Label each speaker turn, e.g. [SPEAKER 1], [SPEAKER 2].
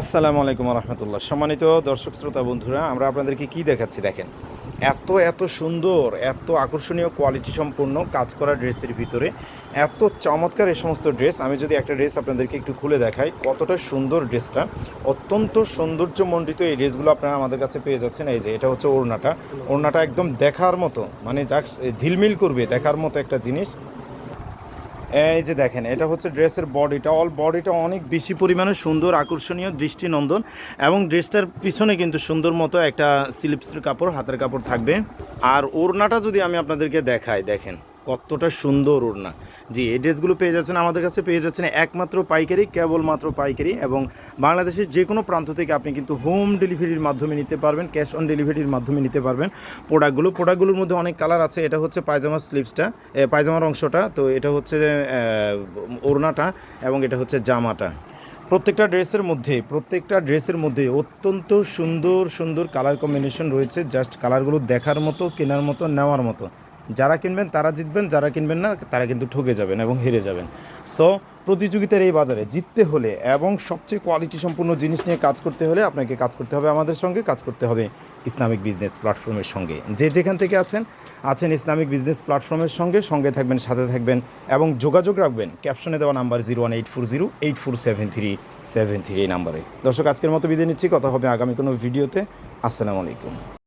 [SPEAKER 1] আসসালামু আলাইকুম রহমতুল্লাহ সম্মানিত দর্শক শ্রোতা বন্ধুরা, আমরা আপনাদেরকে কি দেখাচ্ছি দেখেন। এত এত সুন্দর, এত আকর্ষণীয় কোয়ালিটি সম্পূর্ণ কাজ করা ড্রেসের ভিতরে, এত চমৎকার এই সমস্ত ড্রেস। আমি যদি একটা ড্রেস আপনাদেরকে একটু খুলে দেখাই, কতটা সুন্দর ড্রেসটা। অত্যন্ত সৌন্দর্যমণ্ডিত এই ড্রেসগুলো আপনারা আমাদের কাছে পেয়ে যাচ্ছেন। এই যে, এটা হচ্ছে ওড়নাটা। ওড়নাটা একদম দেখার মতো মানে যাক, ঝিলমিল করবে দেখার মতো একটা জিনিস। এই যে দেখেন, এটা হচ্ছে ড্রেসের বডিটা অল বডিটা অনেক বেশি পরিমাণে সুন্দর, আকর্ষণীয়, দৃষ্টিনন্দন এবং ড্রেসটার পিছনে কিন্তু সুন্দর মতো একটা স্লিপসের কাপড়, হাতের কাপড় থাকবে। আর ওড়নাটা যদি আমি আপনাদেরকে দেখাই, দেখেন। কতটা সুন্দর ওড়না। জি, এই ড্রেসগুলো পেয়ে যাচ্ছেন, আমাদের কাছে পেয়ে যাচ্ছেন একমাত্র পাইকারি, কেবলমাত্র পাইকারি এবং বাংলাদেশের যে কোনো প্রান্ত থেকে আপনি কিন্তু হোম ডেলিভারির মাধ্যমে নিতে পারবেন, ক্যাশ অন ডেলিভারির মাধ্যমে নিতে পারবেন প্রোডাক্টগুলো। প্রোডাক্টগুলোর মধ্যে অনেক কালার আছে, এটা হচ্ছে পায়জামার স্লিপসটা পায়জামার অংশটা, তো এটা হচ্ছে ওড়নাটা এবং এটা হচ্ছে জামাটা। প্রত্যেকটা ড্রেসের মধ্যে, প্রত্যেকটা ড্রেসের মধ্যে অত্যন্ত সুন্দর সুন্দর কালার কম্বিনেশন রয়েছে, জাস্ট কালারগুলো দেখার মতো, কেনার মতো, নেওয়ার মতো। যারা কিনবেন, তারা জিতবেন, যারা কিনবেন না, তারা কিন্তু ঠকে যাবেন এবং হেরে যাবেন। সো প্রতিযোগিতার এই বাজারে জিততে হলে এবং সবচেয়ে কোয়ালিটি সম্পূর্ণ জিনিস নিয়ে কাজ করতে হলে আপনাকে কাজ করতে হবে আমাদের সঙ্গে, কাজ করতে হবে ইসলামিক বিজনেস প্ল্যাটফর্মের সঙ্গে। যে যেখান থেকে আছেন আছেন ইসলামিক বিজনেস প্ল্যাটফর্মের সঙ্গে সঙ্গে থাকবেন, সাথে থাকবেন এবং যোগাযোগ রাখবেন। ক্যাপশনে দেওয়া number zero one eight four zero, eight four seven three seven three এই নাম্বারে। দর্শক, আজকের মতো বিদায় নিচ্ছি। কথা হবে আগামী কোনো ভিডিওতে। আসসালামু আলাইকুম।